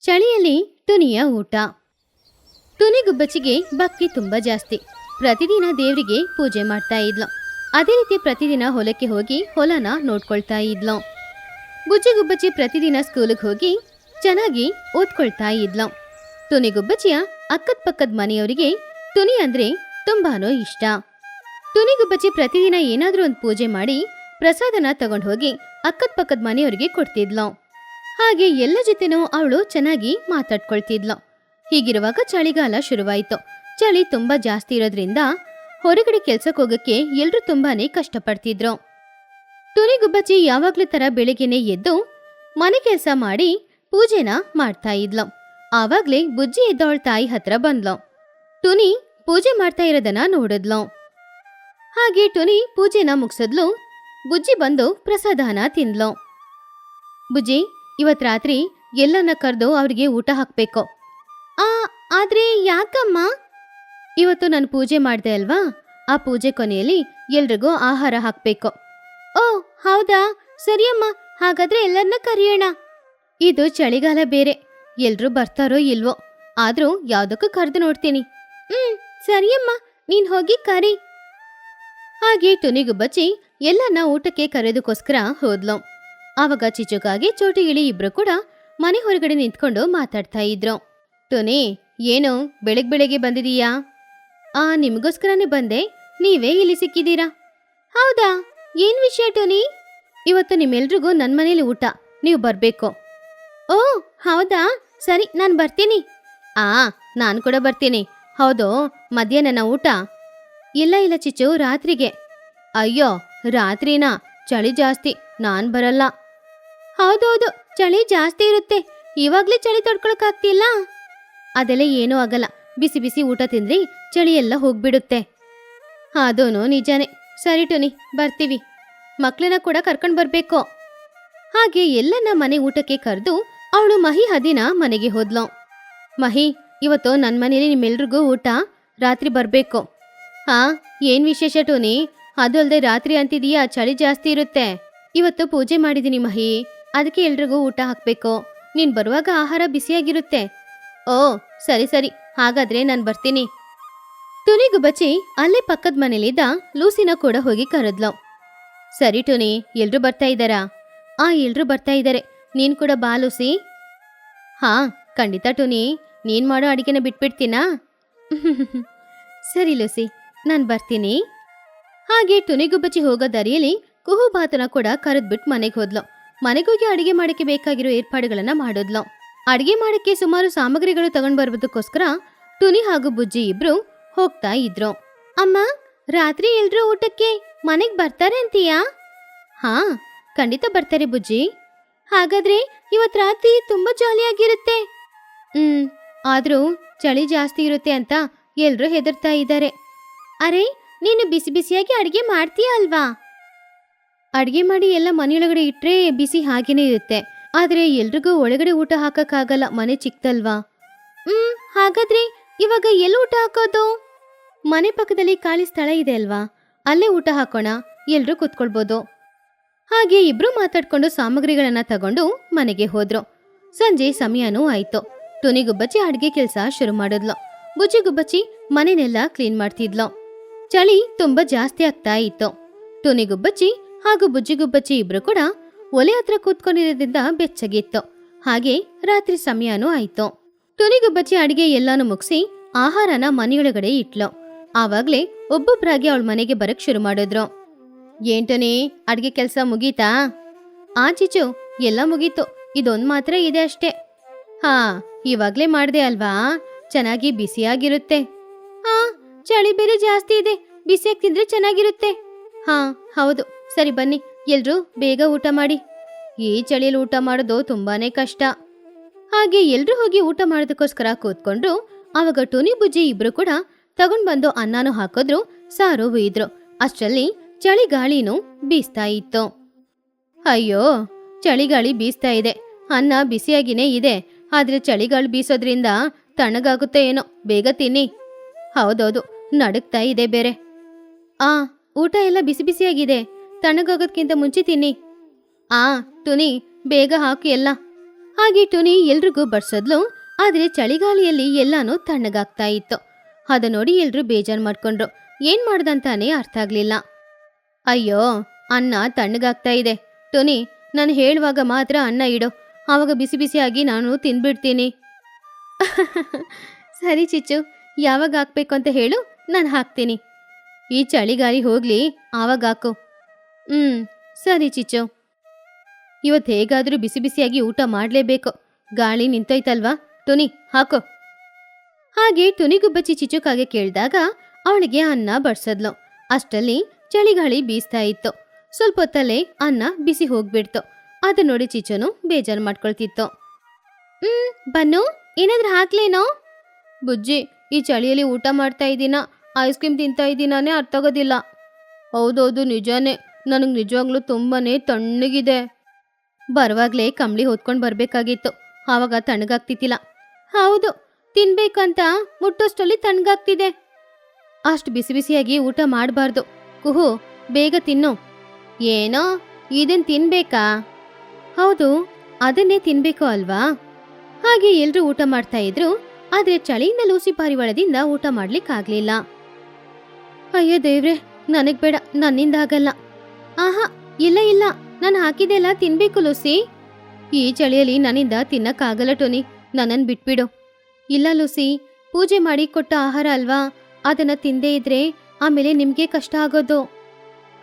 ಚಳಿಯಲ್ಲಿ ತುನಿಯ ಊಟ. ತುನಿಗುಬ್ಬಚ್ಚಿಗೆ ಭಕ್ತಿ ತುಂಬಾ ಜಾಸ್ತಿ. ಪ್ರತಿದಿನ ದೇವರಿಗೆ ಪೂಜೆ ಮಾಡ್ತಾ ಇದ್ಲು. ಅದೇ ರೀತಿ ಪ್ರತಿದಿನ ಹೊಲಕ್ಕೆ ಹೋಗಿ ಹೊಲನ ನೋಡ್ಕೊಳ್ತಾ ಇದ್ಲು. ಗುಜ್ಜಿಗುಬ್ಬಚ್ಚಿ ಪ್ರತಿದಿನ ಸ್ಕೂಲಿಗೆ ಹೋಗಿ ಚೆನ್ನಾಗಿ ಓದ್ಕೊಳ್ತಾ ಇದ್ಲು. ತುನಿಗುಬ್ಬಚ್ಚಿಯ ಅಕ್ಕದ ಪಕ್ಕದ ಮನೆಯವರಿಗೆ ತುನಿ ಅಂದ್ರೆ ತುಂಬಾನೋ ಇಷ್ಟ. ತುನಿಗುಬ್ಬಚ್ಚಿ ಪ್ರತಿದಿನ ಏನಾದ್ರೂ ಒಂದು ಪೂಜೆ ಮಾಡಿ ಪ್ರಸಾದನ ತಗೊಂಡು ಹೋಗಿ ಅಕ್ಕದ ಪಕ್ಕದ ಮನೆಯವರಿಗೆ ಕೊಡ್ತಿದ್ಲು. ಹಾಗೆ ಎಲ್ಲ ಜೊತೆನೂ ಅವಳು ಚೆನ್ನಾಗಿ ಮಾತಾಡ್ಕೊಳ್ತಿದ್ಲು. ಹೀಗಿರುವಾಗ ಚಳಿಗಾಲ ಶುರುವಾಯಿತು. ಚಳಿ ತುಂಬಾ ಜಾಸ್ತಿ ಇರೋದ್ರಿಂದ ಹೊರಗಡೆ ಕೆಲ್ಸಕ್ಕೆ ಹೋಗಕ್ಕೆ ಎಲ್ರೂ ತುಂಬಾನೇ ಕಷ್ಟಪಡ್ತಿದ್ರು. ಗುಬ್ಬಚ್ಚಿ ಯಾವಾಗ್ಲೂ ತರ ಬೆಳಿಗ್ಗೆನೆ ಎದ್ದು ಮನೆ ಕೆಲಸ ಮಾಡಿ ಪೂಜೆನ ಮಾಡ್ತಾ ಇದ್ಲು. ಆವಾಗ್ಲೇ ಬುಜ್ಜಿ ಎದ್ದವಳ ತಾಯಿ ಹತ್ರ ಬಂದ್ಲು. ಟುನಿ ಪೂಜೆ ಮಾಡ್ತಾ ಇರೋದನ್ನ ನೋಡಿದ್ಲು. ಹಾಗೆ ಟುನಿ ಪೂಜೆನ ಮುಗಿಸಿದ್ಲು. ಬುಜ್ಜಿ ಬಂದು ಪ್ರಸಾದನ ತಿಂದ್ಲು. ಬುಜ್ಜಿ ಇವತ್ ರಾತ್ರಿ ಎಲ್ಲನ್ನ ಕರೆದು ಅವ್ರಿಗೆ ಊಟ ಹಾಕ್ಬೇಕು. ಆ, ಆದ್ರೆ ಯಾಕಮ್ಮ? ಇವತ್ತು ನಾನು ಪೂಜೆ ಮಾಡ್ದೆ ಅಲ್ವಾ? ಆ ಪೂಜೆ ಕೊನೆಯಲ್ಲಿ ಎಲ್ರಿಗೂ ಆಹಾರ ಹಾಕ್ಬೇಕು. ಓ, ಹೌದಾ? ಸರಿಯಮ್ಮ, ಹಾಗಾದ್ರೆ ಎಲ್ಲರನ್ನ ಕರೆಯೋಣ. ಇದು ಚಳಿಗಾಲ ಬೇರೆ. ಎಲ್ರೂ ಬರ್ತಾರೋ ಇಲ್ವೋ? ಆದ್ರೂ ಯಾವ್ದಕ್ಕೂ ಕರೆದು ನೋಡ್ತೀನಿ. ಹ್ಮ್, ಸರಿಯಮ್ಮ, ನೀನ್ ಹೋಗಿ ಕರಿ. ಹಾಗೆ ತುನಿಗು ಬಚ್ಚಿ ಎಲ್ಲರನ್ನ ಊಟಕ್ಕೆ ಕರೆದುಕೋಸ್ಕರ ಹೋದ್ಲು. ಆವಾಗ ಚಿಚುಕಾಗಿ ಇಳಿ ಇಬ್ರು ಕೂಡ ಮನೆ ಹೊರಗಡೆ ನಿಂತ್ಕೊಂಡು ಮಾತಾಡ್ತಾ ಇದ್ರು. ಟೊನಿ, ಏನು? ಬೆಳಗ್ ಬೆಳಗ್ಗೆ ಬಂದಿದೀಯಾ? ಆ, ನಿಮಗೋಸ್ಕರನೇ ಬಂದೆ. ನೀವೇ ಇಲ್ಲಿ ಸಿಕ್ಕಿದ್ದೀರಾ? ಹೌದಾ? ಏನ್ ವಿಷಯ ಟೋನಿ? ಇವತ್ತು ನಿಮ್ಮೆಲ್ರಿಗೂ ನನ್ನ ಮನೇಲಿ ಊಟ. ನೀವು ಬರಬೇಕು. ಓ, ಹೌದಾ? ಸರಿ, ನಾನು ಬರ್ತೀನಿ. ಆ, ನಾನು ಕೂಡ ಬರ್ತೀನಿ. ಹೌದು, ಮಧ್ಯಾಹ್ನನ ಊಟ. ಇಲ್ಲ ಇಲ್ಲ ಚಿಚು ರಾತ್ರಿಗೆ. ಅಯ್ಯೋ, ರಾತ್ರಿನಾ? ಚಳಿ ಜಾಸ್ತಿ. ನಾನ್ ಬರಲ್ಲ. ಹೌದೌದು, ಚಳಿ ಜಾಸ್ತಿ ಇರುತ್ತೆ. ಇವಾಗ್ಲೇ ಚಳಿ ತಡ್ಕೊಳಕ್ಕಾಗ್ತಿಲ್ಲ ಅದೆಲ್ಲ ಏನೂ ಆಗಲ್ಲ. ಬಿಸಿ ಬಿಸಿ ಊಟ ತಿಂದ್ರಿ ಚಳಿ ಎಲ್ಲ ಹೋಗ್ಬಿಡುತ್ತೆ. ಅದೂನು ನಿಜಾನೇ. ಸರಿ ಟುನಿ, ಬರ್ತೀವಿ. ಮಕ್ಕಳನ್ನ ಕೂಡ ಕರ್ಕೊಂಡು ಬರ್ಬೇಕು. ಹಾಗೆ ಎಲ್ಲನ್ನ ಮನೆ ಊಟಕ್ಕೆ ಕರೆದು ಅವಳು ಮಹಿ ಹದಿನ ಮನೆಗೆ ಹೋದ್ಲು. ಮಹಿ, ಇವತ್ತು ನನ್ನ ಮನೇಲಿ ನಿಮ್ಮೆಲ್ರಿಗೂ ಊಟ ರಾತ್ರಿ ಬರ್ಬೇಕು. ಹಾ ಏನ್ ವಿಶೇಷ ಟೋನಿ? ಅದು ಅಲ್ದೆ ರಾತ್ರಿ ಅಂತಿದೀಯಾ, ಚಳಿ ಜಾಸ್ತಿ ಇರುತ್ತೆ. ಇವತ್ತು ಪೂಜೆ ಮಾಡಿದೀನಿ ಮಹಿ. ಅದಕ್ಕೆ ಎಲ್ರಿಗೂ ಊಟ ಹಾಕ್ಬೇಕು. ನೀನ್ ಬರುವಾಗ ಆಹಾರ ಬಿಸಿಯಾಗಿರುತ್ತೆ. ಓ, ಸರಿ ಸರಿ. ಹಾಗಾದ್ರೆ ನಾನು ಬರ್ತೀನಿ. ಟುನಿಗೂ ಬಚ್ಚಿ ಅಲ್ಲೇ ಪಕ್ಕದ ಮನೇಲಿದ್ದ ಲೂಸಿನ ಕೂಡ ಹೋಗಿ ಕರೆದ್ಲು. ಸರಿ ಟುನಿ ಎಲ್ರೂ ಬರ್ತಾ ಇದ್ದಾರಾ? ಆ, ಎಲ್ರೂ ಬರ್ತಾ ಇದ್ದಾರೆ ನೀನ್ ಕೂಡ ಬಾ, ಲೂಸಿ. ಹಾ, ಖಂಡಿತ ಟುನಿ ನೀನ್ ಮಾಡೋ ಅಡಿಗೆನ ಬಿಟ್ಬಿಡ್ತೀನಾ? ಸರಿ, ಲೂಸಿ. ನಾನು ಬರ್ತೀನಿ. ಹಾಗೆ ಟುನಿಗುಬ್ಬಚ್ಚಿ ಹೋಗೋ ದಾರಿಯಲ್ಲಿ ಕುಹುಬಾತನ ಕೂಡ ಕರೆದ್ಬಿಟ್ಟು ಮನೆಗೆ ಹೋದ್ಲು. ಮನೆಗೋಗಿ ಅಡಿಗೆ ಮಾಡಕ್ಕೆ ಬೇಕಾಗಿರೋ ಏರ್ಪಾಡುಗಳನ್ನ ಮಾಡೋದ್ಲು. ಅಡಿಗೆ ಮಾಡಕ್ಕೆ ಸುಮಾರು ಸಾಮಗ್ರಿಗಳು ತಗೊಂಡ್ ಬರೋದಕ್ಕೋಸ್ಕರ ಟುನಿ ಹಾಗೂ ಬುಜ್ಜಿ ಇಬ್ರು ಹೋಗ್ತಾ ಇದ್ರು. ಅಮ್ಮ, ರಾತ್ರಿ ಎಲ್ರೂ ಊಟಕ್ಕೆ ಮನೆಗ್ ಬರ್ತಾರೆ ಅಂತೀಯಾ? ಹಾ, ಖಂಡಿತ ಬರ್ತಾರೆ ಬುಜ್ಜಿ. ಹಾಗಾದ್ರೆ ಇವತ್ ರಾತ್ರಿ ತುಂಬಾ ಜಾಲಿಯಾಗಿರುತ್ತೆ ಹ್ಮ್, ಆದ್ರೂ ಚಳಿ ಜಾಸ್ತಿ ಇರುತ್ತೆ ಅಂತ ಎಲ್ರು ಹೆದರ್ತಾ ಇದ್ದಾರೆ ಅರೆ, ನೀನು ಬಿಸಿ ಬಿಸಿಯಾಗಿ ಅಡಿಗೆ ಮಾಡ್ತೀಯ ಅಲ್ವಾ? ಅಡಿಗೆ ಮಾಡಿ ಎಲ್ಲ ಮನೆಯೊಳಗಡೆ ಇಟ್ಟರೆ ಬಿಸಿ ಹಾಗೇನೆ ಇರುತ್ತೆ. ಆದ್ರೆ ಎಲ್ರಿಗೂ ಒಳಗಡೆ ಊಟ ಹಾಕಕ್ಕಾಗಲ್ಲ, ಮನೆ ಚಿಕ್ಕದಲ್ವಾ ಹ್ಮ್, ಹಾಗಾದ್ರೆ ಇವಾಗ ಎಲ್ಲಿ ಊಟ ಹಾಕೋದು? ಮನೆ ಪಕ್ಕದಲ್ಲಿ ಖಾಲಿ ಸ್ಥಳ ಇದೆ ಅಲ್ವಾ? ಅಲ್ಲೇ ಊಟ ಹಾಕೋಣ ಎಲ್ಲರೂ ಕೂತ್ಕೊಳ್ಬೋದು. ಹಾಗೆ ಇಬ್ರು ಮಾತಾಡ್ಕೊಂಡು ಸಾಮಗ್ರಿಗಳನ್ನ ತಗೊಂಡು ಮನೆಗೆ ಹೋದ್ರು. ಸಂಜೆ ಸಮಯನೂ ಆಯ್ತು. ಟುನಿಗುಬ್ಬಚ್ಚಿ ಅಡಿಗೆ ಕೆಲಸ ಶುರು ಮಾಡಿದ್ಲು. ಬುಜ್ಜಿಗುಬ್ಬಚ್ಚಿ ಮನೆನೆಲ್ಲ ಕ್ಲೀನ್ ಮಾಡ್ತಿದ್ಲು. ಚಳಿ ತುಂಬಾ ಜಾಸ್ತಿ ಆಗ್ತಾ ಇತ್ತು. ಟುನಿಗುಬ್ಬಚ್ಚಿ ಹಾಗೂ ಬುಜ್ಜಿಗುಬ್ಬಚ್ಚಿ ಇಬ್ರು ಕೂಡ ಒಲೆ ಹತ್ರ ಕೂತ್ಕೊಂಡಿರೋದ್ರಿಂದ ಬೆಚ್ಚಗಿತ್ತು. ಹಾಗೆ ರಾತ್ರಿ ಸಮಯನೂ ಆಯ್ತು. ಟುನಿಗುಬ್ಬಚ್ಚಿ ಅಡಿಗೆ ಎಲ್ಲಾನು ಮುಗಿಸಿ ಆಹಾರನ ಮನೆಯೊಳಗಡೆ ಇಟ್ಲು. ಆವಾಗ್ಲೇ ಒಬ್ಬೊಬ್ರಾಗಿ ಅವಳ ಮನೆಗೆ ಬರಕ್ ಶುರು ಮಾಡಿದ್ರು. ಏಂಟನಿ ಅಡ್ಗೆ ಕೆಲಸ ಮುಗೀತಾ? ಆ ಎಲ್ಲ ಮುಗೀತು. ಇದೊಂದ್ ಮಾತ್ರ ಇದೆ ಅಷ್ಟೇ. ಹಾ, ಇವಾಗ್ಲೇ ಮಾಡ್ದೆ ಅಲ್ವಾ? ಚೆನ್ನಾಗಿ ಬಿಸಿಯಾಗಿರುತ್ತೆ. ಹಾ ಚಳಿ ಬೇರೆ ಜಾಸ್ತಿ ಇದೆ. ಬಿಸಿಯಾಗಿ ತಿಂದ್ರೆ ಚೆನ್ನಾಗಿರುತ್ತೆ. ಹಾ, ಹೌದು. ಸರಿ ಬನ್ನಿ, ಎಲ್ರೂ ಬೇಗ ಊಟ ಮಾಡಿ. ಈ ಚಳಿಯಲ್ಲಿ ಊಟ ಮಾಡೋದು ತುಂಬಾನೇ ಕಷ್ಟ. ಹಾಗೆ ಎಲ್ರೂ ಹೋಗಿ ಊಟ ಮಾಡೋದಕ್ಕೋಸ್ಕರ ಕೂತ್ಕೊಂಡ್ರು ಆವಾಗ ಟೋನಿ, ಬುಜ್ಜಿ ಇಬ್ರು ಕೂಡ ತಗೊಂಡ್ ಬಂದು ಅನ್ನನೂ ಹಾಕಿದ್ರು, ಸಾರು ಹುಯ್ದ್ರು. ಅಷ್ಟರಲ್ಲಿ ಚಳಿಗಾಳಿನೂ ಬೀಸ್ತಾ ಇತ್ತು. ಅಯ್ಯೋ, ಚಳಿಗಾಳಿ ಬೀಸ್ತಾ ಇದೆ. ಅನ್ನ ಬಿಸಿಯಾಗಿನೇ ಇದೆ. ಆದ್ರೆ ಚಳಿಗಾಳಿ ಬೀಸೋದ್ರಿಂದ ತಣ್ಣಗಾಗುತ್ತೆ ಏನೋ. ಬೇಗ ತಿನ್ನಿ. ಹೌದೌದು ನಡುಕ್ತಾ ಇದೆ ಬೇರೆ. ಆ, ಊಟ ಎಲ್ಲ ಬಿಸಿ ಬಿಸಿಯಾಗಿದೆ. ತಣ್ಣಗಾಗೋದ್ಕಿಂತ ಮುಂಚೆ ತಿನ್ನಿ. ಆ ಟುನಿ ಬೇಗ ಹಾಕು ಎಲ್ಲ. ಹಾಗೆ ಟುನಿ ಎಲ್ರಿಗೂ ಬಡ್ಸದ್ಲು ಆದ್ರೆ ಚಳಿಗಾಲಿಯಲ್ಲಿ ಎಲ್ಲಾನು ತಣ್ಣಗಾಗ್ತಾ ಇತ್ತು. ಅದ ನೋಡಿ ಎಲ್ರು ಬೇಜಾರ್ ಮಾಡ್ಕೊಂಡ್ರು. ಏನ್ ಮಾಡ್ದಂತಾನೆ ಅರ್ಥ ಆಗ್ಲಿಲ್ಲ. ಅಯ್ಯೋ, ಅನ್ನ ತಣ್ಣಗಾಗ್ತಾ ಇದೆ. ಟುನಿ ನಾನು ಹೇಳುವಾಗ ಮಾತ್ರ ಅನ್ನ ಇಡು. ಆವಾಗ ಬಿಸಿ ಬಿಸಿಯಾಗಿ ನಾನು ತಿನ್ಬಿಡ್ತೀನಿ. ಸರಿ ಚಿಚ್ಚು, ಯಾವಾಗ ಹಾಕ್ಬೇಕು ಅಂತ ಹೇಳು, ನಾನು ಹಾಕ್ತೀನಿ. ಈ ಚಳಿಗಾಲಿ ಹೋಗ್ಲಿ, ಆವಾಗ ಹಾಕು. ಹ್ಮ್, ಸರಿ ಚಿಚ್ಚು. ಇವತ್ತು ಹೇಗಾದ್ರೂ ಬಿಸಿ ಬಿಸಿಯಾಗಿ ಊಟ ಮಾಡಲೇಬೇಕು. ಗಾಳಿ ನಿಂತೋಯ್ತಲ್ವಾ? ಟುನಿ ಹಾಕೋ. ಹಾಗೆ ಟುನಿಗುಬ್ಬಚ್ಚಿ ಚಿಚುಕಾಗೆ ಕೇಳಿದಾಗ ಅವಳಿಗೆ ಅನ್ನ ಬಡ್ಸದ್ಲು. ಅಷ್ಟಲ್ಲಿ ಚಳಿಗಾಳಿ ಬೀಸ್ತಾ ಇತ್ತು. ಸ್ವಲ್ಪ ಹೊತ್ತಲ್ಲೇ ಅನ್ನ ಬಿಸಿ ಹೋಗ್ಬಿಡ್ತು. ಅದು ನೋಡಿ ಚಿಚುನು ಬೇಜಾರು ಮಾಡ್ಕೊಳ್ತಿತ್ತು. ಹ್ಮ್, ಬನ್ನು, ಏನಾದ್ರೂ ಹಾಕ್ಲೇನೋ? ಬುಜ್ಜಿ, ಈ ಚಳಿಯಲ್ಲಿ ಊಟ ಮಾಡ್ತಾ ಇದ್ದೀನ ಐಸ್ ಕ್ರೀಮ್ ತಿಂತಾ ಇದ್ದೀನಾನೇ ಅರ್ಥ ಆಗೋದಿಲ್ಲ. ಹೌದೌದು, ನಿಜಾನೇ. ನನಗೆ ನಿಜವಾಗ್ಲೂ ತುಂಬಾನೇ ತಣ್ಣಗಿದೆ ಬರುವಾಗ್ಲೇ ಕಂಬಳಿ ಹೊತ್ಕೊಂಡು ಬರಬೇಕಾಗಿತ್ತು. ಆವಾಗ ತಣ್ಣಗಾಗ್ತಿತ್ತಿಲ್ಲ ಹೌದು, ತಿನ್ಬೇಕಂತ ಮುಟ್ಟೋಷ್ಟಲ್ಲಿ ತಣ್ಣಗಾಗ್ತಿದೆ. ಅಷ್ಟು ಬಿಸಿ ಬಿಸಿಯಾಗಿ ಊಟ ಮಾಡಬಾರ್ದು. ಕುಹು ಬೇಗ ತಿನ್ನು. ಏನೋ, ಇದನ್ ತಿನ್ಬೇಕಾ? ಹೌದು, ಅದನ್ನೇ ತಿನ್ಬೇಕು ಅಲ್ವಾ? ಹಾಗೆ ಎಲ್ರೂ ಊಟ ಮಾಡ್ತಾ ಇದ್ರು, ಆದ್ರೆ ಚಳಿಯಿಂದ ಲೂಸಿ ಪಾರಿವಾಳದಿಂದ ಊಟ ಮಾಡ್ಲಿಕ್ಕಾಗ್ಲಿಲ್ಲ. ಅಯ್ಯೋ ದೇವ್ರೆ, ನನಗ್ ಬೇಡ, ನನ್ನಿಂದ ಆಗಲ್ಲ. ಆಹಾ, ಇಲ್ಲ ಇಲ್ಲ. ನಾನು ಹಾಕಿದೆಲ್ಲ ತಿನ್ಬೇಕು ಲೂಸಿ. ಈ ಚಳಿಯಲ್ಲಿ ನನ್ನಿಂದ ತಿನ್ನಕ್ಕಾಗಲ್ಲ ಟೋನಿ. ನನ್ನನ್ ಬಿಟ್ಬಿಡು. ಇಲ್ಲ ಲೂಸಿ, ಪೂಜೆ ಮಾಡಿ ಕೊಟ್ಟ ಆಹಾರ ಅಲ್ವಾ? ಅದನ್ನ ತಿಂದೇ ಇದ್ರೆ ಆಮೇಲೆ ನಿಮ್ಗೆ ಕಷ್ಟ ಆಗೋದು.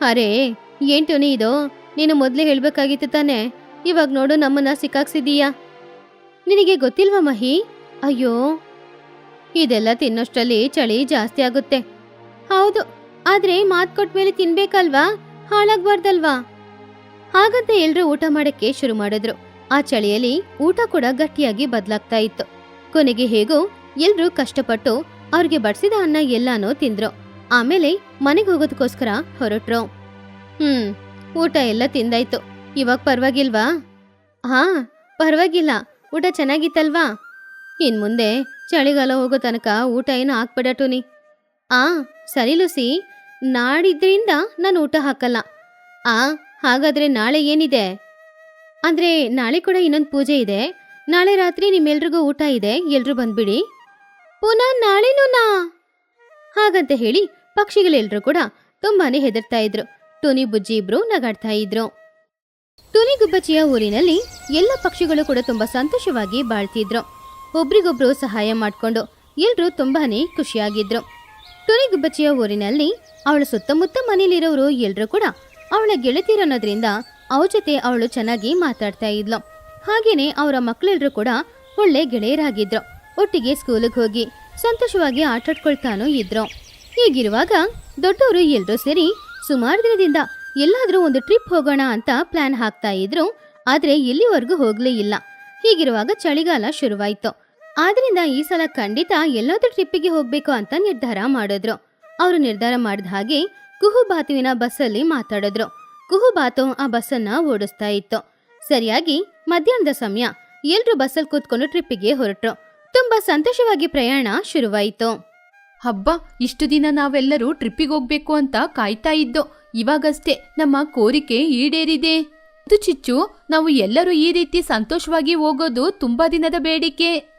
ಅರೇ, ಏನ್ ಟೋನಿ ಇದು? ನೀನು ಮೊದ್ಲೇ ಹೇಳ್ಬೇಕಾಗಿತ್ತು ತಾನೆ. ಇವಾಗ ನೋಡು ನಮ್ಮನ್ನ ಸಿಕ್ಕಾಕ್ಸಿದೀಯಾ. ನಿನಗೆ ಗೊತ್ತಿಲ್ವಾ ಮಹಿ? ಅಯ್ಯೋ. ಇದೆಲ್ಲ ತಿನ್ನೋಷ್ಟರಲ್ಲಿ ಚಳಿ ಜಾಸ್ತಿ ಆಗುತ್ತೆ. ಹೌದು, ಆದ್ರೆ ಮಾತ್ ಕೊಟ್ಮೇಲೆ ತಿನ್ಬೇಕಲ್ವಾ? ಹಾಳಾಗ್ಬಾರ್ದಲ್ವಾ ಹಾಗಂತ ಎಲ್ರೂ ಊಟ ಮಾಡಕ್ಕೆ ಶುರು ಮಾಡಿದ್ರು. ಆ ಚಳಿಯಲ್ಲಿ ಊಟ ಕೂಡ ಗಟ್ಟಿಯಾಗಿ ಬದಲಾಗ್ತಾ ಇತ್ತು. ಕೊನೆಗೆ ಹೇಗೋ ಎಲ್ರೂ ಕಷ್ಟಪಟ್ಟು ಅವ್ರಿಗೆ ಬಡಿಸಿದ ಅನ್ನ ಎಲ್ಲಾನೂ ತಿಂದ್ರು. ಆಮೇಲೆ ಮನೆಗೆ ಹೋಗೋದಕ್ಕೋಸ್ಕರ ಹೊರಟ್ರು. ಹ್ಮ್, ಊಟ ಎಲ್ಲ ತಿಂದಾಯ್ತು. ಇವಾಗ ಪರವಾಗಿಲ್ವಾ? ಹಾ, ಪರವಾಗಿಲ್ಲ. ಊಟ ಚೆನ್ನಾಗಿತ್ತಲ್ವಾ? ಇನ್ ಮುಂದೆ ಚಳಿಗಾಲ ಹೋಗೋ ತನಕ ಊಟ ಏನು ಹಾಕ್ಬೇಡ ಟೋನಿ. ಆ, ಸರಿ ಲೂಸಿ. ನಾಡಿದ್ರಿಂದ ನಾನು ಊಟ ಹಾಕಲ್ಲ. ಆ, ಹಾಗಾದ್ರೆ ನಾಳೆ ಏನಿದೆ? ಅಂದ್ರೆ ನಾಳೆ ಕೂಡ ಇನ್ನೊಂದು ಪೂಜೆ ಇದೆ. ನಾಳೆ ರಾತ್ರಿ ನಿಮ್ಮೆಲ್ರಿಗೂ ಊಟ ಇದೆ. ಎಲ್ರೂ ಬಂದ್ಬಿಡಿ. ಪುನಃ ನಾಳೆನೂನಾ? ಹಾಗಂತ ಹೇಳಿ ಪಕ್ಷಿಗಳೆಲ್ಲರೂ ಕೂಡ ತುಂಬಾನೇ ಹೆದರ್ತಾ ಇದ್ರು. ಟುನಿ ಬುಜ್ಜಿ ಇಬ್ರು ನಗಾಡ್ತಾ ಇದ್ರು. ಟುನಿ ಗುಬ್ಬಚ್ಚಿಯ ಊರಿನಲ್ಲಿ ಎಲ್ಲ ಪಕ್ಷಿಗಳು ಕೂಡ ತುಂಬಾ ಸಂತೋಷವಾಗಿ ಬಾಳ್ತಿದ್ರು. ಒಬ್ರಿಗೊಬ್ರು ಸಹಾಯ ಮಾಡ್ಕೊಂಡು ಎಲ್ರೂ ತುಂಬಾನೇ ಖುಷಿಯಾಗಿದ್ರು. ಟುನಿ ಗುಬ್ಬಚ್ಚಿಯ ಊರಿನಲ್ಲಿ ಅವಳ ಸುತ್ತಮುತ್ತ ಮನೇಲಿರೋರು ಎಲ್ಲರೂ ಕೂಡ ಅವಳ ಗೆಳತಿರನ್ನೋದ್ರಿಂದ ಅವ್ರ ಜೊತೆ ಅವಳು ಚೆನ್ನಾಗಿ ಮಾತಾಡ್ತಾ ಇದ್ಲು. ಹಾಗೇನೆ ಅವರ ಮಕ್ಕಳೆಲ್ಲರೂ ಕೂಡ ಒಳ್ಳೆ ಗೆಳೆಯರಾಗಿದ್ರು. ಒಟ್ಟಿಗೆ ಸ್ಕೂಲಿಗೆ ಹೋಗಿ ಸಂತೋಷವಾಗಿ ಆಟಾಡ್ಕೊಳ್ತಾನೂ ಇದ್ರು. ಹೀಗಿರುವಾಗ ದೊಡ್ಡವರು ಎಲ್ಲರೂ ಸೇರಿ ಸುಮಾರು ದಿನದಿಂದ ಎಲ್ಲಾದರೂ ಒಂದು ಟ್ರಿಪ್ ಹೋಗೋಣ ಅಂತ ಪ್ಲಾನ್ ಹಾಕ್ತಾ ಇದ್ರು. ಆದರೆ ಎಲ್ಲಿವರೆಗೂ ಹೋಗಲೇ ಇಲ್ಲ. ಹೀಗಿರುವಾಗ ಚಳಿಗಾಲ ಶುರುವಾಯ್ತು. ಆದ್ರಿಂದ ಈ ಸಲ ಖಂಡಿತ ಎಲ್ಲಾದ್ರೂ ಟ್ರಿಪ್ಪಿಗೆ ಹೋಗ್ಬೇಕು ಅಂತ ನಿರ್ಧಾರ ಮಾಡಿದ್ರು. ಅವರು ನಿರ್ಧಾರ ಮಾಡಿದ ಹಾಗೆ ಕುಹುಬಾತುವಿನ ಬಸ್ಸಲ್ಲಿ ಮಾತಾಡಿದ್ರು. ಕುಹುಬಾತು ಆ ಬಸ್ಸನ್ನ ಓಡಿಸ್ತಾ ಇತ್ತು. ಸರಿಯಾಗಿ ಮಧ್ಯಾಹ್ನದ ಸಮಯ ಎಲ್ರೂ ಬಸ್ಸಲ್ಲಿ ಕೂತ್ಕೊಂಡು ಟ್ರಿಪ್ಪಿಗೆ ಹೊರಟ್ರು. ತುಂಬಾ ಸಂತೋಷವಾಗಿ ಪ್ರಯಾಣ ಶುರುವಾಯಿತು. ಹಬ್ಬ, ಇಷ್ಟು ದಿನ ನಾವೆಲ್ಲರೂ ಟ್ರಿಪ್ಪಿಗೆ ಹೋಗ್ಬೇಕು ಅಂತ ಕಾಯ್ತಾ ಇದ್ದು, ಇವಾಗಷ್ಟೇ ನಮ್ಮ ಕೋರಿಕೆ ಈಡೇರಿದೆ. ಚಿಚ್ಚು, ನಾವು ಎಲ್ಲರೂ ಈ ರೀತಿ ಸಂತೋಷವಾಗಿ ಹೋಗೋದು ತುಂಬಾ ದಿನದ ಬೇಡಿಕೆ.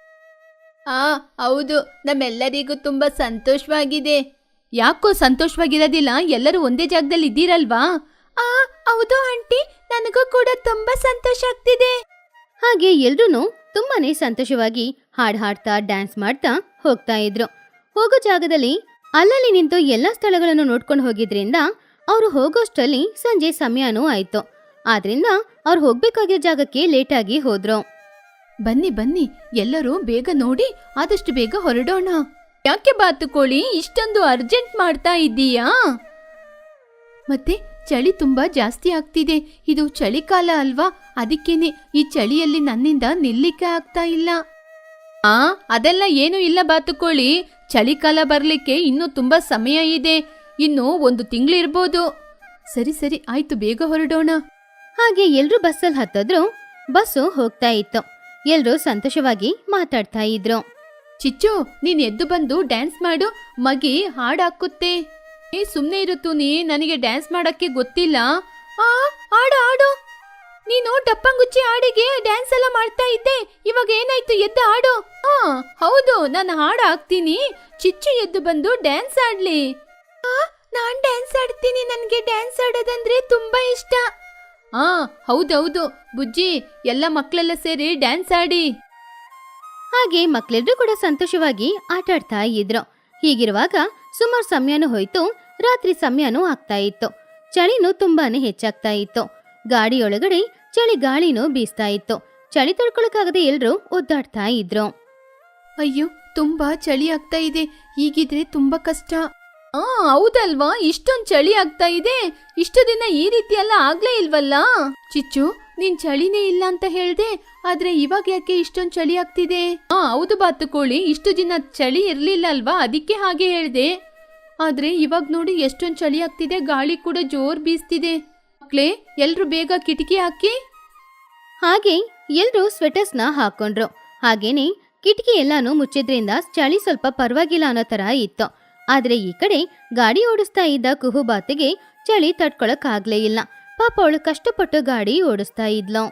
ಆ, ಹೌದು. ನಮ್ಮೆಲ್ಲರಿಗೂ ತುಂಬಾ ಸಂತೋಷವಾಗಿದೆ. ಯಾಕೋ ಸಂತೋಷವಾಗಿರೋದಿಲ್ಲ? ಎಲ್ಲರೂ ಒಂದೇ ಜಾಗದಲ್ಲಿ ಇದ್ದೀರಲ್ವಾ? ಆ, ಹೌದು ಆಂಟಿ. ನನಗೂ ಕೂಡ ತುಂಬಾ ಸಂತೋಷ ಆಗ್ತಿದೆ. ಹಾಗೆ ಎಲ್ರೂ ತುಂಬಾನೇ ಸಂತೋಷವಾಗಿ ಹಾಡ್ ಹಾಡ್ತಾ, ಡ್ಯಾನ್ಸ್ ಮಾಡ್ತಾ ಹೋಗ್ತಾ ಇದ್ರು. ಹೋಗೋ ಜಾಗದಲ್ಲಿ ಅಲ್ಲಲ್ಲಿ ನಿಂತು ಎಲ್ಲಾ ಸ್ಥಳಗಳನ್ನು ನೋಡ್ಕೊಂಡು ಹೋಗಿದ್ರಿಂದ ಅವರು ಹೋಗೋಷ್ಟರಲ್ಲಿ ಸಂಜೆ ಸಮಯನೂ ಆಯ್ತು. ಆದ್ರಿಂದ ಅವ್ರು ಹೋಗ್ಬೇಕಾಗಿರೋ ಜಾಗಕ್ಕೆ ಲೇಟಾಗಿ ಹೋದ್ರು. ಬನ್ನಿ ಬನ್ನಿ, ಎಲ್ಲರೂ ಬೇಗ ನೋಡಿ, ಆದಷ್ಟು ಬೇಗ ಹೊರಡೋಣ. ಯಾಕೆ ಬಾತುಕೋಳಿ, ಇಷ್ಟೊಂದು ಅರ್ಜೆಂಟ್ ಮಾಡ್ತಾ ಇದ್ದೀಯಾ ಮತ್ತೆ ಚಳಿ ತುಂಬಾ ಜಾಸ್ತಿ ಆಗ್ತಿದೆ. ಇದು ಚಳಿಕಾಲ ಅಲ್ವಾ? ಅದಕ್ಕೇನೆ ಈ ಚಳಿಯಲ್ಲಿ ನನ್ನಿಂದ ನಿಲ್ಲಿಕ್ಕೆ ಆಗ್ತಾ ಇಲ್ಲ. ಆ, ಅದೆಲ್ಲ ಏನು ಇಲ್ಲ ಬಾತುಕೋಳಿ. ಚಳಿಕಾಲ ಬರ್ಲಿಕ್ಕೆ ಇನ್ನೂ ತುಂಬಾ ಸಮಯ ಇದೆ. ಇನ್ನು ಒಂದು ತಿಂಗಳಿರ್ಬೋದು. ಸರಿ ಸರಿ, ಆಯ್ತು, ಬೇಗ ಹೊರಡೋಣ. ಹಾಗೆ ಎಲ್ರೂ ಬಸ್ಸಲ್ಲಿ ಹತ್ತದ್ರು ಬಸ್ಸು ಹೋಗ್ತಾ ಇತ್ತು. ಎಲ್ರೂ ಸಂತೋಷವಾಗಿ ಮಾತಾಡ್ತಾ ಇದ್ರು. ಚಿಚ್ಚು, ನೀನ್ ಎದ್ದು ಬಂದು ಡ್ಯಾನ್ಸ್ ಮಾಡು, ಮಗಿ ಹಾಡ್ ಹಾಕುತ್ತೆ ಏ, ಸುಮ್ನೆ ಇರುತ್ತು ನೀ ನನಗೆ ಡ್ಯಾನ್ಸ್ ಮಾಡಕ್ಕೆ ಗೊತ್ತಿಲ್ಲ. ಆ, ಹಾಡು ಹಾಡು. ನೀನು ಡಪ್ಪಂಗುಚ್ಚಿ ಹಾಡಿಗೆ ಡ್ಯಾನ್ಸ್ ಎಲ್ಲ ಮಾಡ್ತಾ ಇದ್ದೆ, ಇವಾಗ ಏನಾಯ್ತು, ಎದ್ದು ಹಾಡು. ಹಾ ಹೌದು, ನಾನು ಹಾಡು ಹಾಕ್ತೀನಿ. ಚಿಚ್ಚು ಎದ್ದು ಬಂದು ಡ್ಯಾನ್ಸ್ ಆಡ್ಲಿ ನಾನ್ ಡ್ಯಾನ್ಸ್ ಆಡ್ತೀನಿ ನನ್ಗೆ ಡ್ಯಾನ್ಸ್ ಆಡೋದಂದ್ರೆ ತುಂಬಾ ಇಷ್ಟ. ಹಾ ಹೌದೌದು. ಬುಜ್ಜಿ ಎಲ್ಲ ಮಕ್ಕಳೆಲ್ಲ ಸೇರಿ ಡ್ಯಾನ್ಸ್ ಆಡಿ. ಹಾಗೆ ಮಕ್ಕಳೆಲ್ಲರೂ ಕೂಡ ಸಂತೋಷವಾಗಿ ಆಟ ಆಡ್ತಾ ಇದ್ರು. ಹೀಗಿರುವಾಗ ಸುಮಾರು ಸಮಯನೂ ಹೋಯ್ತು ರಾತ್ರಿ ಸಮಯನೂ ಆಗ್ತಾ ಇತ್ತು. ಚಳಿನೂ ತುಂಬಾನೇ ಹೆಚ್ಚಾಗ್ತಾ ಇತ್ತು. ಗಾಡಿಯೊಳಗಡೆ ಚಳಿ ಗಾಳಿನೂ ಬೀಸ್ತಾ ಇತ್ತು. ಚಳಿ ತಡ್ಕೊಳಕ್ಕಾಗದೆ ಎಲ್ಲರೂ ಒದ್ದಾಡ್ತಾ ಇದ್ರು. ಅಯ್ಯೋ ತುಂಬಾ ಚಳಿ ಆಗ್ತಾ ಇದೆ. ಹೀಗಿದ್ರೆ ತುಂಬಾ ಕಷ್ಟ. ಆ, ಹೌದಲ್ವಾ? ಇಷ್ಟೊಂದ್ ಚಳಿ ಆಗ್ತಾ ಇದೆ. ಇಷ್ಟು ದಿನ ಈ ರೀತಿ ಎಲ್ಲ ಆಗ್ಲೇ ಇಲ್ವಲ್ಲ? ಚಿಚ್ಚು, ನೀನ್ ಚಳಿನೇ ಇಲ್ಲ ಅಂತ ಹೇಳ್ದೆ, ಆದ್ರೆ ಇವಾಗ ಯಾಕೆ ಇಷ್ಟೊಂದ್ ಚಳಿ ಆಗ್ತಿದೆ? ಆ, ಹೌದು ಬಾತುಕೋಳಿ, ಇಷ್ಟು ದಿನ ಚಳಿ ಇರ್ಲಿಲ್ಲ ಅಲ್ವಾ ಅದಕ್ಕೆ ಹಾಗೆ ಹೇಳ್ದೆ. ಆದ್ರೆ ಇವಾಗ ನೋಡಿ ಎಷ್ಟೊಂದ್ ಚಳಿ ಆಗ್ತಿದೆ, ಗಾಳಿ ಕೂಡ ಜೋರ್ ಬೀಸ್ತಿದೆ. ಮಕ್ಳೇ, ಎಲ್ರು ಬೇಗ ಕಿಟಕಿ ಹಾಕಿ? ಹಾಗೆ, ಎಲ್ರೂ ಸ್ವೆಟರ್ಸ್ನ ಹಾಕೊಂಡ್ರು. ಹಾಗೇನೆ, ಕಿಟಕಿ ಎಲ್ಲಾನು ಮುಚ್ಚಿದ್ರಿಂದ ಚಳಿ ಸ್ವಲ್ಪ ಪರವಾಗಿಲ್ಲ ಅನ್ನೋ ತರ ಇತ್ತು. ಆದ್ರೆ ಈ ಕಡೆ ಗಾಡಿ ಓಡಿಸ್ತಾ ಇದ್ದ ಕುಹುಬಾತಿಗೆ ಚಳಿ ತಡ್ಕೊಳಕಾಗ್ಲೇ ಇಲ್ಲ. ಪಾಪ ಅವಳು ಕಷ್ಟಪಟ್ಟು ಗಾಡಿ ಓಡಿಸ್ತಾ ಇದ್ಲು.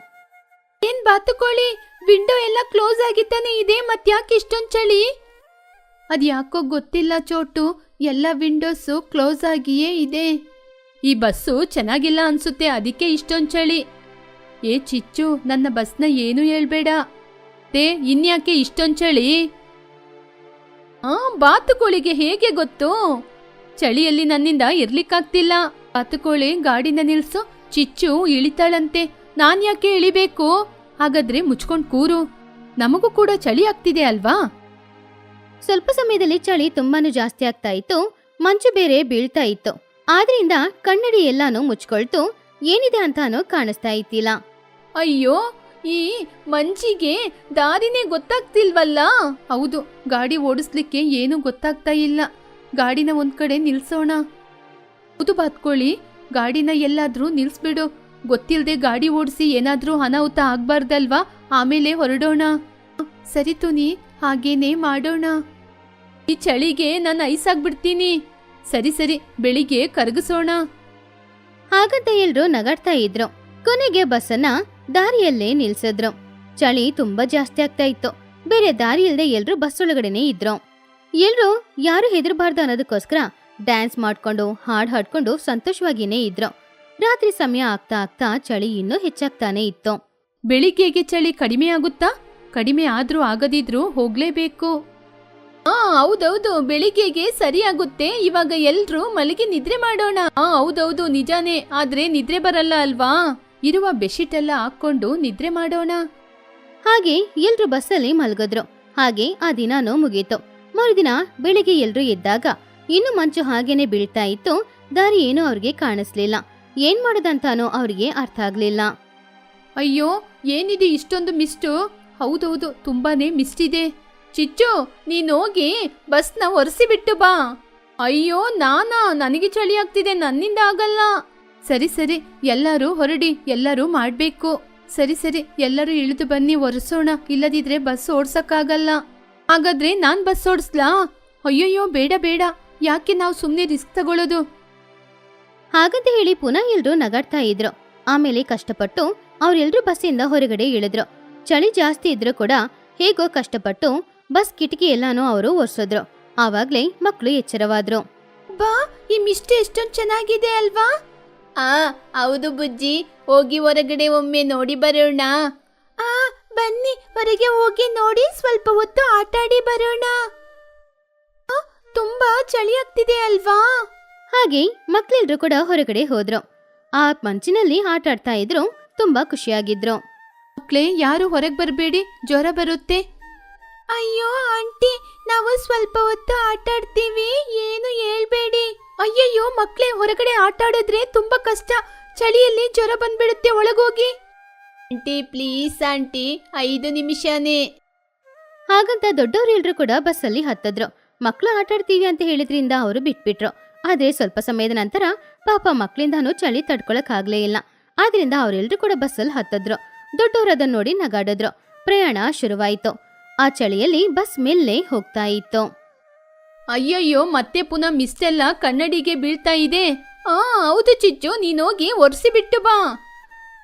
ಏನ್ ಬಾತುಕೋಳಿ ವಿಂಡೋ ಎಲ್ಲ ಕ್ಲೋಸ್ ಆಗಿತ್ತಾನೆ ಇದೆ ಮತ್ತ್ಯಾಕೆ ಇಷ್ಟೊಂದ್ ಚಳಿ? ಅದ್ ಯಾಕೋ ಗೊತ್ತಿಲ್ಲ ಚೋಟು, ಎಲ್ಲ ವಿಂಡೋಸು ಕ್ಲೋಸ್ ಆಗಿಯೇ ಇದೆ. ಈ ಬಸ್ಸು ಚೆನ್ನಾಗಿಲ್ಲ ಅನ್ಸುತ್ತೆ, ಅದಕ್ಕೆ ಇಷ್ಟೊಂದ್ ಚಳಿ. ಏ ಚಿಚ್ಚು, ನನ್ನ ಬಸ್ನ ಏನು ಹೇಳ್ಬೇಡ. ತೇ, ಇನ್ಯಾಕೆ ಇಷ್ಟೊಂದ್ ಚಳಿ? ಆ ಬಾತುಕೋಳಿಗೆ ಹೇಗೆ ಗೊತ್ತು? ಚಳಿಯಲ್ಲಿ ನನ್ನಿಂದ ಇರ್ಲಿಕ್ಕಾಗ್ತಿಲ್ಲ. ಬಾತುಕೋಳಿ ಗಾಡಿನ ನಿಲ್ಸು ಚಿಚ್ಚು ಇಳಿತಾಳಂತೆ. ನಾನ್ ಯಾಕೆ ಇಳಿಬೇಕು? ಹಾಗಾದ್ರೆ ಮುಚ್ಕೊಂಡ್ ಕೂರು. ನಮಗೂ ಕೂಡ ಚಳಿ ಆಗ್ತಿದೆ ಅಲ್ವಾ? ಸ್ವಲ್ಪ ಸಮಯದಲ್ಲಿ ಚಳಿ ತುಂಬಾನು ಜಾಸ್ತಿ ಆಗ್ತಾ ಇತ್ತು. ಮಂಚು ಬೇರೆ ಬೀಳ್ತಾ ಇತ್ತು. ಆದ್ರಿಂದ ಕನ್ನಡಿ ಎಲ್ಲಾನು ಮುಚ್ಕೊಳ್ತು. ಏನಿದೆ ಅಂತಾನು ಕಾಣಿಸ್ತಾ ಇತ್ತಿಲ್ಲ ಅಯ್ಯೋ ಈ ಮಂಜಿಗೆ ದಾರಿನೇ ಗೊತ್ತಾಗ್ತಿಲ್ವಲ್ಲ? ಹೌದು ಗಾಡಿ ಓಡಿಸ್ಲಿಕ್ಕೆ ಏನು ಗೊತ್ತಾಗ್ತಾ ಇಲ್ಲ. ಗಾಡಿನ ಒಂದ್ ಕಡೆ ನಿಲ್ಸೋಣ. ಹೌದು ಬಾತ್ಕೊಳ್ಳಿ ಗಾಡಿನ ಎಲ್ಲಾದ್ರೂ ನಿಲ್ಸ್ಬಿಡು. ಗೊತ್ತಿಲ್ದೆ ಗಾಡಿ ಓಡಿಸಿ ಏನಾದ್ರೂ ಅನಾಹುತ ಆಗ್ಬಾರ್ದಲ್ವಾ? ಆಮೇಲೆ ಹೊರಡೋಣ. ಸರಿ ತುನಿ ಹಾಗೇನೇ ಮಾಡೋಣ. ಈ ಚಳಿಗೆ ನಾನು ಐಸ್ ಆಗ್ಬಿಡ್ತೀನಿ. ಸರಿ ಸರಿ ಬೆಳಿಗ್ಗೆ ಕರಗಿಸೋಣ. ಹಾಗಂತ ಎಲ್ರು ನಗಾಡ್ತಾ ಇದ್ರು. ಕೊನೆಗೆ ಬಸ್ಸನ್ನ ದಾರಿಯಲ್ಲೇ ನಿಲ್ಸಿದ್ರು. ಚಳಿ ತುಂಬಾ ಜಾಸ್ತಿ ಆಗ್ತಾ ಇತ್ತು. ಬೇರೆ ದಾರಿ ಇಲ್ದೆ ಎಲ್ರು ಬಸ್ ಒಳಗಡೆನೆ ಇದ್ರು. ಎಲ್ರು ಯಾರು ಹೆದರ್ಬಾರ್ದು ಅನ್ನೋದಕ್ಕೋಸ್ಕರ ಡ್ಯಾನ್ಸ್ ಮಾಡ್ಕೊಂಡು ಹಾಡ್ ಹಾಡ್ಕೊಂಡು ಸಂತೋಷವಾಗಿನೇ ಇದ್ರು. ರಾತ್ರಿ ಸಮಯ ಆಗ್ತಾ ಆಗ್ತಾ ಚಳಿ ಇನ್ನೂ ಹೆಚ್ಚಾಗ್ತಾನೆ ಇತ್ತು. ಬೆಳಿಗ್ಗೆಗೆ ಚಳಿ ಕಡಿಮೆ ಆಗುತ್ತಾ? ಕಡಿಮೆ ಆದ್ರೂ ಆಗದಿದ್ರೂ ಹೋಗ್ಲೇಬೇಕು. ಆ ಹೌದೌದು. ಬೆಳಿಗ್ಗೆಗೆ ಸರಿ ಆಗುತ್ತೆ. ಇವಾಗ ಎಲ್ರೂ ಮಲಗಿ ನಿದ್ರೆ ಮಾಡೋಣ. ಆ ಹೌದೌದು. ನಿಜಾನೇ. ಆದ್ರೆ ನಿದ್ರೆ ಬರಲ್ಲ ಅಲ್ವಾ? ಇರುವ ಬೆಡ್ಶೀಟ್ ಎಲ್ಲ ಹಾಕೊಂಡು ನಿದ್ರೆ ಮಾಡೋಣ? ಹಾಗೆ ಎಲ್ರು ಬಸ್ಸಲ್ಲಿ ಮಲಗದ್ರು. ಹಾಗೆ ಆ ದಿನಾನೂ ಮುಗೀತು. ಮರುದಿನ ಬೆಳಿಗ್ಗೆ ಎಲ್ರು ಎದ್ದಾಗ ಇನ್ನು ಮಂಚು ಹಾಗೇನೆ ಬೀಳ್ತಾ ಇತ್ತು. ದಾರಿ ಏನೂ ಅವ್ರಿಗೆ ಕಾಣಿಸ್ಲಿಲ್ಲ. ಏನ್ ಮಾಡೋದಂತಾನೋ ಅವ್ರಿಗೆ ಅರ್ಥ ಆಗ್ಲಿಲ್ಲ. ಅಯ್ಯೋ ಏನಿದೆ ಇಷ್ಟೊಂದು ಮಿಸ್ಟು? ಹೌದೌದು ತುಂಬಾನೇ ಮಿಸ್ಟ್ ಇದೆ ಚಿಚ್ಚು ನೀನೋಗಿ ಬಸ್ನ ಒರೆಸಿ ಬಿಟ್ಟು ಬಾ. ಅಯ್ಯೋ ನಾನಾ? ನನಗೆ ಚಳಿ ಆಗ್ತಿದೆ ನನ್ನಿಂದ ಆಗಲ್ಲ. ಸರಿ ಸರಿ ಎಲ್ಲರೂ ಹೊರಡಿ ಎಲ್ಲರೂ ಮಾಡ್ಬೇಕು. ಸರಿ ಸರಿ ಎಲ್ಲರೂ ಇಳಿದು ಬನ್ನಿ ಒರೆಸೋಣ. ಇಲ್ಲದಿದ್ರೆ ಬಸ್ ಓಡ್ಸಕ್ಕಾಗಲ್ಲ. ಹಾಗಾದ್ರೆ ನಾನ್ ಬಸ್ ಓಡಿಸ್ಲಾ? ಅಯ್ಯಯ್ಯೋ ಬೇಡ ಬೇಡ. ಯಾಕೆ ನಾವು ಸುಮ್ಮನೆ ರಿಸ್ಕ್ ತಗೊಳ್ಳೋದು ಹಾಗಂತ ಹೇಳಿ ಪುನಃ ಎಲ್ರು ನಗಾಡ್ತಾ ಇದ್ರು. ಆಮೇಲೆ ಕಷ್ಟಪಟ್ಟು ಅವ್ರೆಲ್ರೂ ಬಸ್ಸಿಂದ ಹೊರಗಡೆ ಇಳಿದ್ರು. ಚಳಿ ಜಾಸ್ತಿ ಇದ್ರೂ ಕೂಡ ಹೇಗೋ ಕಷ್ಟಪಟ್ಟು ಬಸ್ ಕಿಟಕಿ ಎಲ್ಲಾನು ಅವರು ಒರೆಸಿದ್ರು. ಆವಾಗ್ಲೇ ಮಕ್ಕಳು ಎಚ್ಚರವಾದ್ರು. ಬಾ ಈ ಮಿಷ್ಟಿ ಎಷ್ಟೊಂದು ಚೆನ್ನಾಗಿದೆ ಅಲ್ವಾ? ಆ ಹೌದು ಬುಜ್ಜಿ. ಹೋಗಿ ಹೊರಗಡೆ ಒಮ್ಮೆ ನೋಡಿ ಬರೋಣ. ಆ ಬನ್ನಿ ಹೊರಗೆ ಹೋಗಿ ನೋಡಿ ಸ್ವಲ್ಪ ಹೊತ್ತು ಆಟಾಡಿ ಬರೋಣ. ಆ, ತುಂಬಾ ಚಳಿ ಆಗ್ತಿದೆ ಅಲ್ವಾ? ಹಾಗೆ ಮಕ್ಕಳೆಲ್ಲರೂ ಕೂಡ ಹೊರಗಡೆ ಹೋದ್ರು. ಆ ಮಂಚಿನಲ್ಲಿ ಆಟ ಆಡ್ತಾ ಇದ್ರು ತುಂಬಾ ಖುಷಿಯಾಗಿದ್ರು. ಮಕ್ಳೇ ಯಾರು ಹೊರಗೆ ಬರಬೇಡಿ ಜ್ವರ ಬರುತ್ತೆ. ಅಯ್ಯೋ ಆಂಟಿ ನಾವು ಸ್ವಲ್ಪ ಹೊತ್ತು ಆಟಾಡ್ತೀವಿ ಏನು ಹೇಳ್ಬೇಡಿ. ಅಯ್ಯಯ್ಯೋ, ಮಕ್ಳೇ, ಹೊರಗಡೆ ಆಟ ಆಡಿದ್ರೆ ತುಂಬಾ ಕಷ್ಟ. ಚಳಿಯಲ್ಲಿ ಜ್ವರ ಬಂದ್ಬಿಡುತ್ತೆ, ಒಳಗೋಗಿ. ಆಂಟಿ, ಪ್ಲೀಸ್ ಆಂಟಿ, ಐದು ನಿಮಿಷನೇ. ಹಾಗಂತ ದೊಡ್ಡವರೆಲ್ರು ಕೂಡ ಬಸ್ಸಲ್ಲಿ ಹತ್ತದ್ರು. ಮಕ್ಳು ಆಟಾಡ್ತೀವಿ ಅಂತ ಹೇಳಿದ್ರಿಂದ ಅವರು ಬಿಟ್ಬಿಟ್ರು. ಆದ್ರೆ ಸ್ವಲ್ಪ ಸಮಯದ ನಂತರ ಪಾಪ ಮಕ್ಳಿಂದಾನು ಚಳಿ ತಡ್ಕೊಳಕ್ ಆಗ್ಲೇ ಇಲ್ಲ. ಆದ್ರಿಂದ ಅವರೆಲ್ಲರೂ ಕೂಡ ಬಸ್ಸಲ್ಲಿ ಹತ್ತದ್ರು. ದೊಡ್ಡವರು ಅದನ್ನ ನೋಡಿ ನಗಾಡಿದ್ರು. ಪ್ರಯಾಣ ಶುರುವಾಯಿತು. ಆ ಚಳಿಯಲ್ಲಿ ಬಸ್ ಮೇಲೆ ಹೋಗ್ತಾ ಇತ್ತು. ಅಯ್ಯಯ್ಯೋ, ಮತ್ತೆ ಪುನಃ ಮಿಸ್ಟೆಲ್ಲ ಕನ್ನಡಿಗೆ ಬೀಳ್ತಾ ಇದೆ. ಆ, ಹೌದು ಚಿಚ್ಚು, ನೀನೋಗಿ ಒರೆಸಿ ಬಿಟ್ಟು ಬಾ.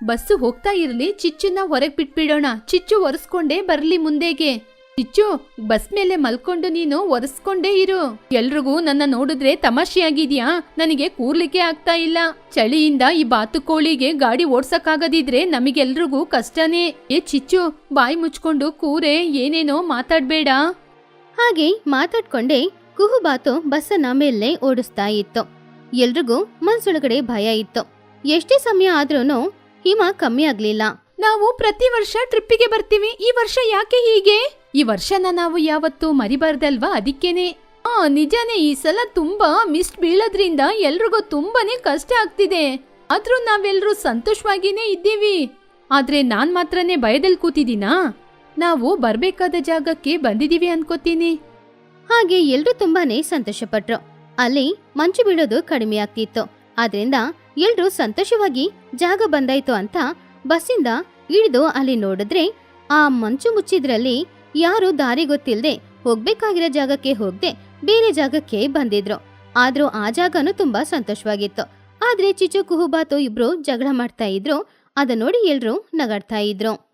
ಬಸ್ಸು ಹೋಗ್ತಾ ಇರಲಿ, ಚಿಚ್ಚನ್ನ ಹೊರಗೆ ಬಿಟ್ಬಿಡೋಣ. ಚಿಚ್ಚು ಒರೆಸ್ಕೊಂಡೇ ಬರಲಿ ಮುಂದೆಗೆ. ಚಿಚ್ಚು, ಬಸ್ ಮೇಲೆ ಮಲ್ಕೊಂಡು ನೀನು ಒರೆಸ್ಕೊಂಡೇ ಇರು. ಎಲ್ರಿಗೂ ನನ್ನ ನೋಡಿದ್ರೆ ತಮಾಷೆಯಾಗಿದ್ಯಾ? ನನಗೆ ಕೂರ್ಲಿಕ್ಕೆ ಆಗ್ತಾ ಇಲ್ಲ. ಚಳಿಯಿಂದ ಈ ಬಾತುಕೋಳಿಗೆ ಗಾಡಿ ಓಡ್ಸಕ್ಕಾಗದಿದ್ರೆ ನಮಗೆಲ್ರಿಗೂ ಕಷ್ಟನೇ. ಏ ಚಿಚ್ಚು, ಬಾಯಿ ಮುಚ್ಕೊಂಡು ಕೂರೆ, ಏನೇನೋ ಮಾತಾಡ್ಬೇಡ. ಹಾಗೆ ಮಾತಾಡ್ಕೊಂಡೇ ಕುಹುಬಾತು ಬಸ್ಸನ್ನ ಮೇಲೆ ಓಡಿಸ್ತಾ ಇತ್ತು. ಎಲ್ರಿಗೂ ಮನ್ಸೊಳಗಡೆ ಭಯ ಇತ್ತು. ಎಷ್ಟೇ ಸಮಯ ಆದ್ರೂ ಹಿಮ ಕಮ್ಮಿ ಆಗ್ಲಿಲ್ಲ. ನಾವು ಪ್ರತಿ ವರ್ಷ ಟ್ರಿಪ್ಪಿಗೆ ಬರ್ತೀವಿ. ಈ ವರ್ಷ ಯಾಕೆ ಹೀಗೆ? ಈ ವರ್ಷನ ನಾವು ಯಾವತ್ತೂ ಮರಿಬಾರ್ದಲ್ವಾ ಅದಕ್ಕೇನೆ? ಆ, ನಿಜಾನೇ ಈ ಸಲ ತುಂಬಾ ಮಿಸ್ಟ್ ಬೀಳೋದ್ರಿಂದ ಎಲ್ರಿಗೂ ತುಂಬಾನೇ ಕಷ್ಟ ಆಗ್ತಿದೆ. ಆದ್ರೂ ನಾವೆಲ್ರೂ ಸಂತೋಷವಾಗಿನೇ ಇದ್ದೀವಿ. ಆದ್ರೆ ನಾನ್ ಮಾತ್ರನೇ ಭಯದಲ್ಲಿ ಕೂತಿದ್ದೀನಾ? ನಾವು ಬರ್ಬೇಕಾದ ಜಾಗಕ್ಕೆ ಬಂದಿದೀವಿ ಅನ್ಕೋತೀನಿ. ಹಾಗೆ ಎಲ್ರೂ ತುಂಬಾನೇ ಸಂತೋಷಪಟ್ರು. ಅಲ್ಲಿ ಮಂಚು ಬೀಳೋದು ಕಡಿಮೆ ಆಗ್ತಿತ್ತು. ಆದ್ರಿಂದ ಎಲ್ರೂ ಸಂತೋಷವಾಗಿ ಜಾಗ ಬಂದಾಯ್ತು ಅಂತ ಬಸ್ಸಿಂದ ಇಳಿದು ಅಲ್ಲಿ ನೋಡಿದ್ರೆ ಆ ಮಂಚು ಮುಚ್ಚಿದ್ರಲ್ಲಿ ಯಾರು ದಾರಿ ಗೊತ್ತಿಲ್ಲದೆ ಹೋಗ್ಬೇಕಾಗಿರೋ ಜಾಗಕ್ಕೆ ಹೋಗ್ದೆ ಬೇರೆ ಜಾಗಕ್ಕೆ ಬಂದಿದ್ರು. ಆದ್ರೂ ಆ ಜಾಗನೂ ತುಂಬಾ ಸಂತೋಷವಾಗಿತ್ತು. ಆದ್ರೆ ಚಿಚು ಕುಹುಬಾತು ಇಬ್ರು ಜಗಳ ಮಾಡ್ತಾ ಇದ್ರು. ಅದ ನೋಡಿ ಎಲ್ರೂ ನಗಾಡ್ತಾ ಇದ್ರು.